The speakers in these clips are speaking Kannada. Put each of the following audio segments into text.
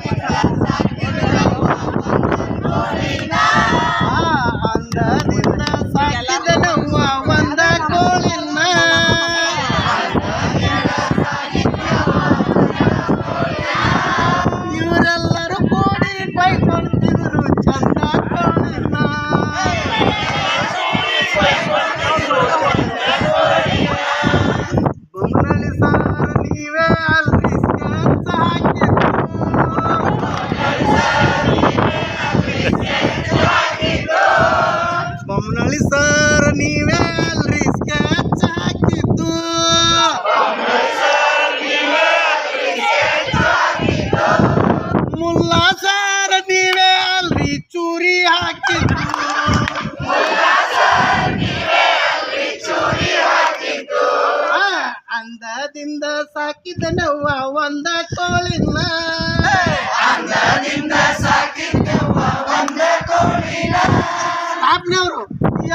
Thank you. ಅಂದದಿಂದ ಸಾಕಿದನವ್ವ ಒಂದ ಕೋಳಿನ ಆಪ್ನವರು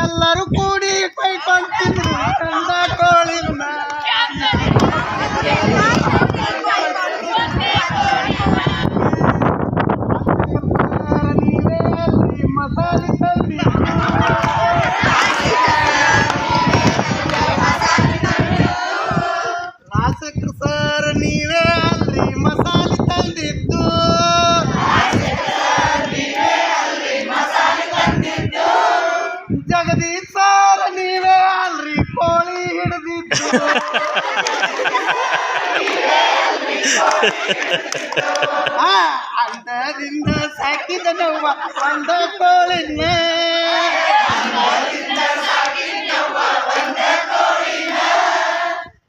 ಎಲ್ಲರೂ ಕೂಡಿ ಕೈಕೊಂತಿದ್ರು ಕಂದ ಕೋಳಿನ ನೀವೇ ಅಲ್ರಿ ಮಸಾಲೆ ತಂದಿದ್ದು ರಾಸಕ್ರ ಸರ್ ನೀವೇ ಅಲ್ರಿ ಮಸಾಲೆ ತಂದಿದ್ದು ಜಗದೀಶ್ ಸರ್ ನೀವೇ ಅಲ್ರಿ ಕೋಳಿ ಹಿಡಿದಿದ್ದು ಆ, ಅಂದದಿಂದ ಸಾಕಿದ ನೋವ ಒಂದ ಕೋಳಿನ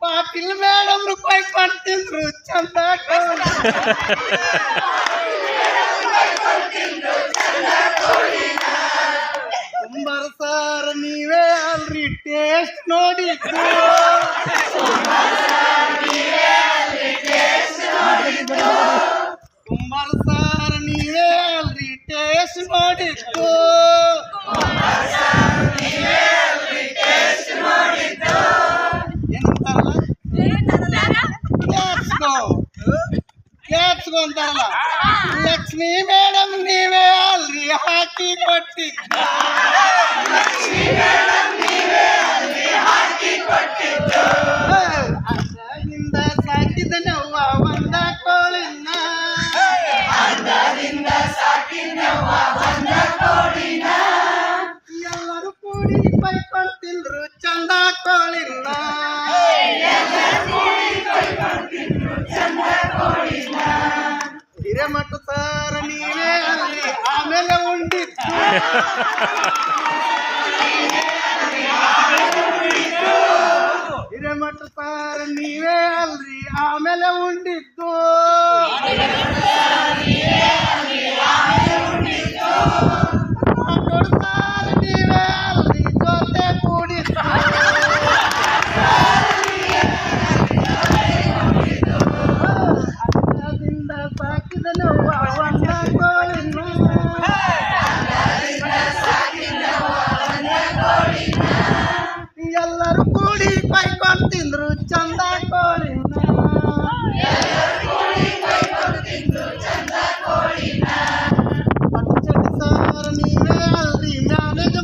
ಪಾಟೀಲ್ ಮೇಡಮ್ ರೂಪಾಯಿ ಕೊಡ್ತಿದ್ರು ಚಂದ ಕೋಳಿ ಕುಂಬಾರ ಸರ್ ನೀವೇ ಅಲ್ರಿ ಟೇಸ್ಟ್ ನೋಡಿದ್ದು ಕುಂಬಾರ ಸಾರ ನೀವೇ ಅಲ್ರಿ ಟೇಸ್ಟ್ ಕ್ಯಾಪ್ಸ್ಕೋ ಕ್ಯಾಪ್ಸ್ಕೋ ಅಂತಾರಲ್ಲ ಲಕ್ಷ್ಮಿ ಮೇಡಮ್ ನೀವೇ ಅಲ್ರಿ ಹಾಕಿ ಕೊಟ್ಟಿದ್ದು. ಬೈಕೊಂತಿಂದ್ರು ಚಂದ ಕೋಳಿನ ಹಿರೇಮಠ ಸರ್ ನೀವೇ ಅಲ್ರಿ ಆಮೇಲೆ ಉಂಡಿತ್ತು. ಹಿರೇಮಠ ಸಾರ ನೀವೇ ಅಲ್ರಿ ಆಮೇಲೆ ಉಂಡಿದ್ದು ರಾಠೋಡ್ ಸರ್ ನೀವೇ ಅಲ್ರಿ ಜೊತೆ ಕೂಡಿದ್ದು ಅನ್ನದಿಂದ ಸಾಕಿದ ನೋವ ಒಂದ ಕೋಳಿನ ಎಲ್ಲರೂ ಕೂಡಿ ಕೈಕೊಂಡು ತಿಂದ್ರು ಚಂದ ಕೋಳಿನ ಪಟ್ಟು ಚಡ್ಡಿ ಸಾರ ನೀವೇ ಅಲ್ರಿ ಮ್ಯಾನೇಜ್ ಮಾಡಿ ಅಂದರಿಂದ ಸಾಕಿದ ನೋವ ಒಂದ ಕೋಳಿನ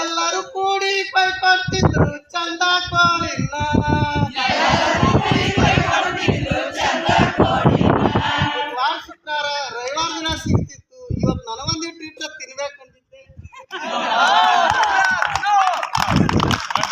ಎಲ್ಲರೂ ಕೂಡಿ ಕೈಕೊಟ್ಟಿದ್ರು ಚಂದ ಕೋಳಿನ más este